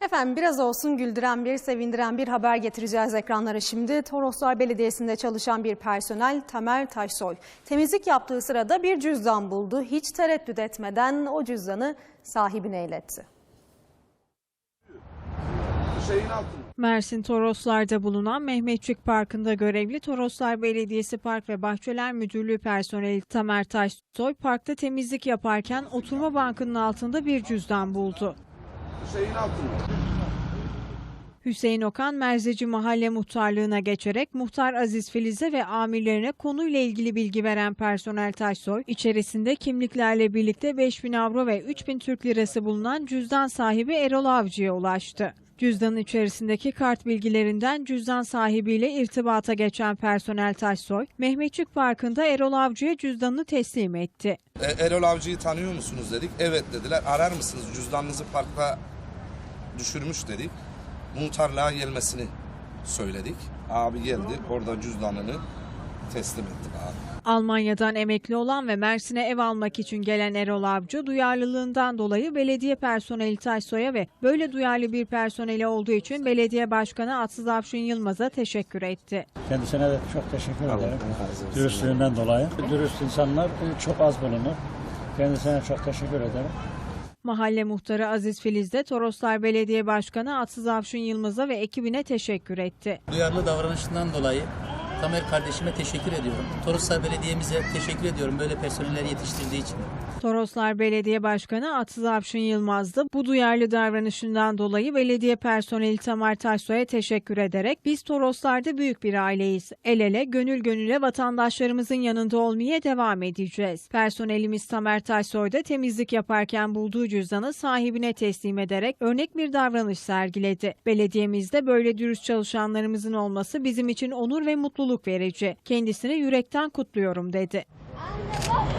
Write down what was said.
Efendim biraz olsun güldüren bir, sevindiren bir haber getireceğiz ekranlara şimdi. Toroslar Belediyesi'nde çalışan bir personel Tamer Taşsoy temizlik yaptığı sırada bir cüzdan buldu. Hiç tereddüt etmeden o cüzdanı sahibine iletti. şeyin altında. Mersin Toroslar'da bulunan Mehmetçik Parkı'nda görevli Toroslar Belediyesi Park ve Bahçeler Müdürlüğü personeli Tamer Taşsoy parkta temizlik yaparken oturma bankının altında bir cüzdan buldu. Şeyin altında. Hüseyin Okan Merzeci Mahalle Muhtarlığına geçerek Muhtar Aziz Filiz'e ve amirlerine konuyla ilgili bilgi veren personel Taşsoy, içerisinde kimliklerle birlikte 5000 avro ve 3000 Türk lirası bulunan cüzdan sahibi Erol Avcı'ya ulaştı. Cüzdanın içerisindeki kart bilgilerinden cüzdan sahibiyle irtibata geçen personel Taşsoy, Mehmetçik Parkı'nda Erol Avcı'ya cüzdanını teslim etti. E, Erol Avcı'yı tanıyor musunuz dedik. Evet dediler. Arar mısınız? Cüzdanınızı parkta düşürmüş dedik. Muhtarlığa gelmesini söyledik. Abi geldi. Orada cüzdanını teslim ettik abi. Almanya'dan emekli olan ve Mersin'e ev almak için gelen Erol Avcı duyarlılığından dolayı belediye personeli Taşsoy'a ve böyle duyarlı bir personeli olduğu için belediye başkanı Atsız Avşin Yılmaz'a teşekkür etti. Kendisine de çok teşekkür ederim. Dürüstlüğünden dolayı. Dürüst insanlar e, çok az bulunur. Kendisine çok teşekkür ederim. Mahalle muhtarı Aziz Filiz de Toroslar Belediye Başkanı Atsız Avşin Yılmaz'a ve ekibine teşekkür etti. Duyarlı davranışından dolayı Tamer kardeşime teşekkür ediyorum. Toroslar Belediye'mize teşekkür ediyorum böyle personeller yetiştirdiği için. Toroslar Belediye Başkanı Atsız Avşin Yılmaz bu duyarlı davranışından dolayı belediye personeli Tamer Taşsoy'a teşekkür ederek biz Toroslar'da büyük bir aileyiz. El ele gönül gönüle vatandaşlarımızın yanında olmaya devam edeceğiz. Personelimiz Tamer Taşsoy da temizlik yaparken bulduğu cüzdanı sahibine teslim ederek örnek bir davranış sergiledi. Belediyemizde böyle dürüst çalışanlarımızın olması bizim için onur ve mutluluk verici. Kendisini yürekten kutluyorum dedi. Anne